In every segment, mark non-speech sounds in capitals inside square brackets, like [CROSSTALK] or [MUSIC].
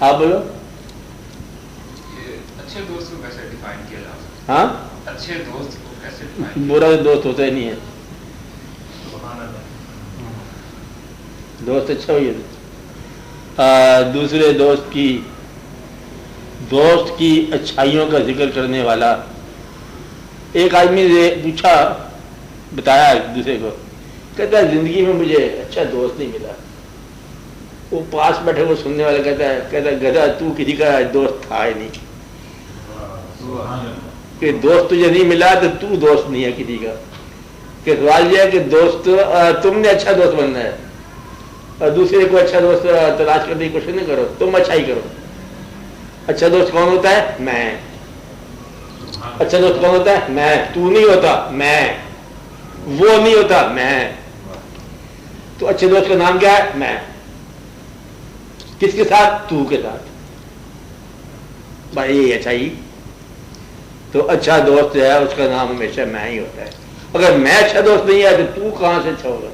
آپ بولو۔ اچھے دوست کو کیسے ڈیفائن کیا جا سکتا ہاں؟ اچھے دوست کو کیسے برا دوست ہوتا ہی نہیں ہے دوست اچھا ہوئی دوسرے دوست کی دوست کی اچھائیوں کا ذکر کرنے والا۔ ایک آدمی نے پوچھا بتایا دوسرے کو کہتا ہے زندگی میں مجھے اچھا دوست نہیں ملا۔ وہ پاس بیٹھے وہ سننے والا کہتا ہے کہتا ہے گدا تو کسی کا دوست تھا ہی نہیں. کہ دوست تجھے نہیں ملا تو تو دوست نہیں ہے کسی کا۔ کہ سوال یہ ہے کہ دوست تم نے اچھا دوست بننا ہے۔ اور دوسرے کو اچھا دوست تلاش کرنے کی کوشش نہیں کرو۔ تم اچھا ہی کرو۔ اچھا دوست کون ہوتا ہے؟ میں۔ اچھا دوست کون ہوتا ہے؟ میں۔ تو نہیں ہوتا؟ میں۔ وہ نہیں ہوتا؟ میں۔ تو اچھے دوست کا نام کیا ہے؟ میں۔ کس کے ساتھ؟ تو کے ساتھ۔ بھائی، یہ اچھائی تو اچھا دوست جو ہے، اس کا نام ہمیشہ میں ہی ہوتا ہے۔ اگر میں اچھا دوست نہیں ہے، تو تو کہاں سے اچھا ہوگا؟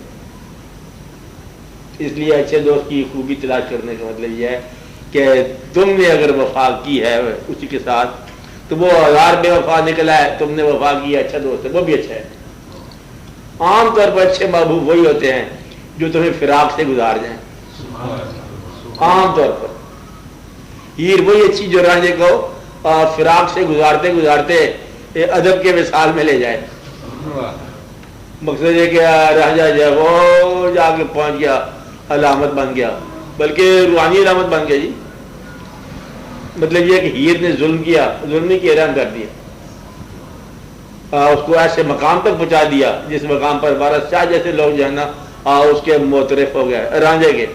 اس لیے اچھے دوست کی خوبی تلاش کرنے کا مطلب یہ ہے کہ تم نے اگر وفا کی ہے اسی کے ساتھ، تو وہ ہزار بے وفا نکلا ہے تم نے وفا کی ہے اچھا دوست ہے، وہ بھی اچھا ہے۔ عام طور پر اچھے محبوب وہی ہوتے ہیں جو تمہیں فراق سے گزار جائیں۔ عام طور پر۔ ہیر وہی اچھی جو رانجے کو فراق سے گزارتے گزارتے ادب کے مثال میں لے جائے۔ مقصد یہ کہ راجا جو ہے وہ جا کے پہنچ گیا علامت بن گیا۔ بلکہ روحانی علامت بن گیا جی۔ مطلب یہ کہ ہیر نے ظلم کیا ظلم نہیں کیا رحم کر دیا۔ آ، اس کو ایسے مقام تک پہنچا دیا جس مقام پر بارہ شاہ جیسے لوگ جو ہے نا آ، اس کے موترف ہو گئے رانجے کے۔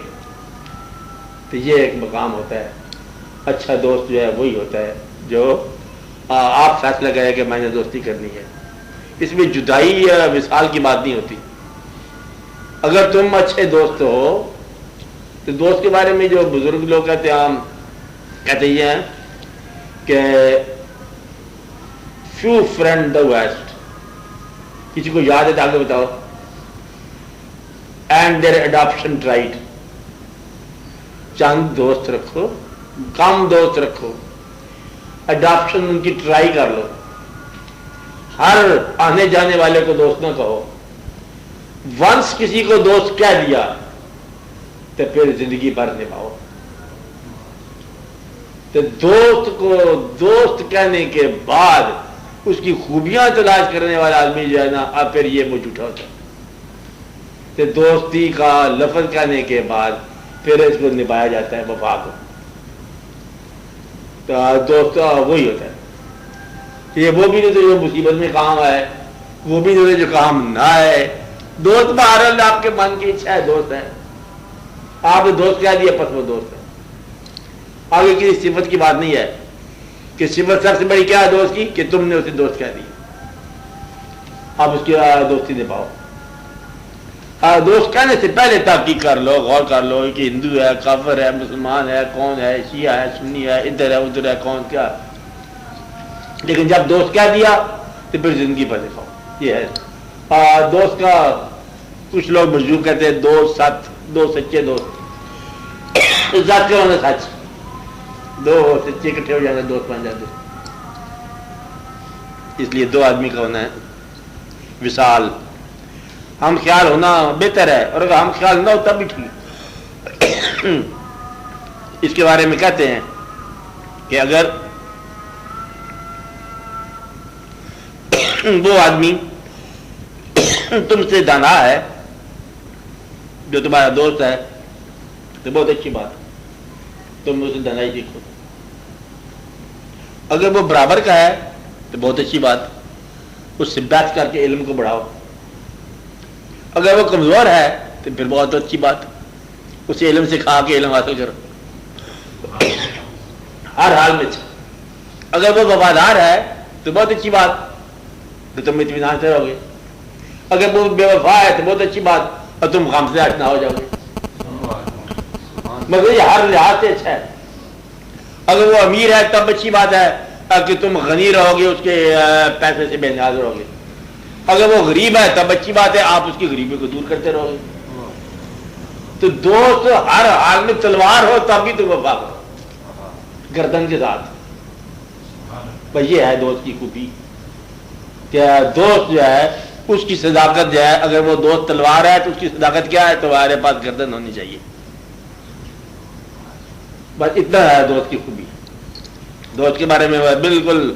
تو یہ ایک مقام ہوتا ہے۔ اچھا دوست جو ہے وہی ہوتا ہے جو آپ فیصلہ کرے کہ میں نے دوستی کرنی ہے۔ اس میں جدائی یا مثال کی بات نہیں ہوتی۔ اگر تم اچھے دوست ہو، تو دوست کے بارے میں جو بزرگ لوگ کہتے ہیں، عام کہتے یہ ہیں کہ فیو فرینڈ دا ویسٹ کسی کو یاد ہے تو آگے بتاؤ۔ اینڈ دیر اڈاپشن رائٹ چند دوست رکھو کم دوست رکھو اڈاپشن ان کی ٹرائی کر لو۔ ہر آنے جانے والے کو دوست نہ کہو۔ ونس کسی کو دوست کہہ دیا، تو پھر زندگی بھر نبھاؤ۔ تو دوست کو دوست کہنے کے بعد اس کی خوبیاں تلاش کرنے والا آدمی جو ہے نا، اب پھر یہ وہ جھوٹا ہوتا ہے دوستی کا لفظ کہنے کے بعد پھر اس کو نبھایا جاتا ہے وفا کو تو دوست وہی ہوتا ہے۔ یہ وہ بھی نہیں جو مصیبت میں کام آئے، وہ بھی نہیں جو کام نہ آئے۔ دوست بہرحال آپ کے من کی اچھا ہے، دوست ہے آپ نے دوست کہہ دیا، پس وہ دوست ہے آگے کسی صفت کی بات نہیں ہے۔ کہ صفت سب سے بڑی کیا ہے دوست کی؟ کہ تم نے اسے دوست کہہ دی آپ اس کی دوستی نبھاؤ۔ دوست کہنے سے پہلے تحقیق کر لو غور کر لو کہ ہندو ہے کافر ہے مسلمان ہے کون ہے شیعہ ہے سنی ہے ادھر ہے ادھر ہے کون کیا لیکن جب دوست کہہ دیا تو پھر زندگی پر دکھاؤ۔ یہ ہے۔ آ، دوست کا کچھ لوگ مجبور کہتے ہیں دو ست دو سچے دوست۔ ذات کا ہونا سچ۔ دو سچے اکٹھے ہو جاتے ہیں، دوست بن جاتے۔ اس لیے دو آدمی کا ہونا ہے۔ وصال۔ ہم خیال ہونا بہتر ہے اور اگر ہم خیال نہ ہو تب بھی ٹھیک۔ اس کے بارے میں کہتے ہیں کہ اگر وہ آدمی تم سے دانا ہے، جو تمہارا دوست ہے، تو بہت اچھی بات۔ تم اسے دنائی سیکھو اگر وہ برابر کا ہے، تو بہت اچھی بات۔ اس سے بحث کر کے علم کو بڑھاؤ۔ اگر وہ کمزور ہے، تو پھر بہت اچھی بات اسے علم سکھا کے علم حاصل کرو۔ ہر حال میں اگر وہ وفادار ہے، تو بہت اچھی بات۔ تو تم اطمینان سے رہو گے۔ اگر وہ بے وفا ہے، تو بہت اچھی بات۔ اور تم غم سے آشنا ہو جاؤ گے۔ مگر یہ ہر لحاظ سے اچھا ہے۔ اگر وہ امیر ہے، تب اچھی بات ہے۔ کہ تم غنی رہو گے، اس کے پیسے سے بے نیاز رہو گے۔ اگر وہ غریب ہے، تب اچھی بات ہے، آپ اس کی غریبی کو دور کرتے رہو۔ گے تو دوست ہر حال میں تلوار ہو، تب بھی تم وفا کرو گردن کے ساتھ۔ بھائی یہ ہے دوست کی خوبی۔ کیا دوست جو ہے، اس کی صداقت جو ہے، اگر وہ دوست تلوار ہے، تو اس کی صداقت کیا ہے؟ تمہارے پاس گردن ہونی چاہیے۔ بس اتنا ہے دوست کی خوبی۔ دوست کے بارے میں بالکل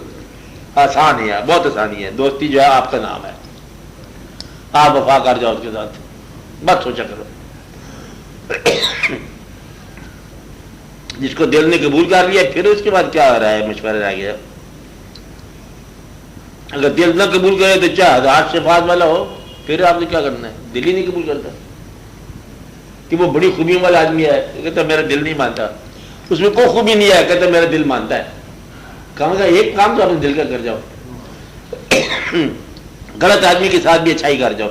آسان ہے، بہت آسانی ہے۔ دوستی جو ہے، آپ کا نام ہے۔ آپ وفا کر جاؤ اس کے ساتھ۔ بس سوچا کرو۔ جس کو دل نے قبول کر لیا، پھر اس کے بعد کیا ہو رہا ہے؟ مشورہ رہ گیا اگر دل نہ قبول کرے تو چاہے ہزار شفاعت والا ہو۔ پھر آپ نے کیا کرنا ہے؟ دل ہی نہیں قبول کرتا۔ کہ وہ بڑی خوبیوں والا آدمی ہے کہتا میرا دل نہیں مانتا۔ اس میں کوئی خوبی نہیں ہے کہتا میرا دل مانتا ہے۔ کہاں کا ایک کام تو اپنے دل کا کر جاؤ۔ [COUGHS] غلط آدمی کے ساتھ بھی اچھائی کر جاؤ۔